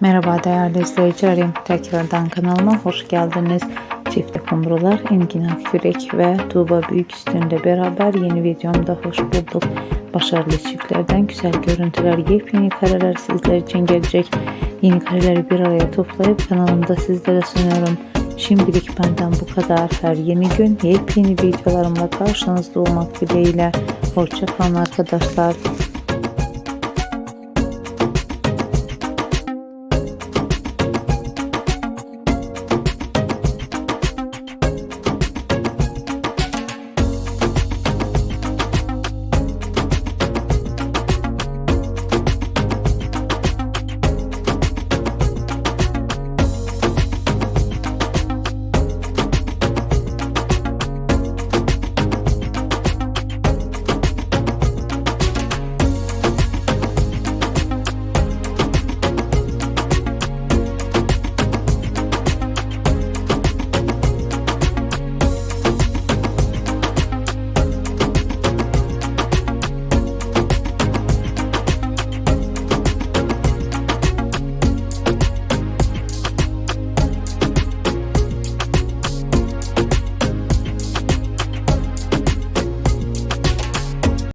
Merhaba değerli izleyicilerim. Tekrardan kanalıma hoş geldiniz. Çiftli kumrular Engin Akyürek ve Tuğba Büyük üstünde beraber yeni videomda hoş bulduk. Başarılı çiftlerden güzel görüntüler, yepyeni kareler sizler için gelecek. Yeni kareleri bir araya toplayıp kanalımda sizlere sunuyorum. Şimdilik benden bu kadar. Her yeni gün yepyeni videolarımla karşınızda olmak dileğiyle. Hoşçakalın arkadaşlar.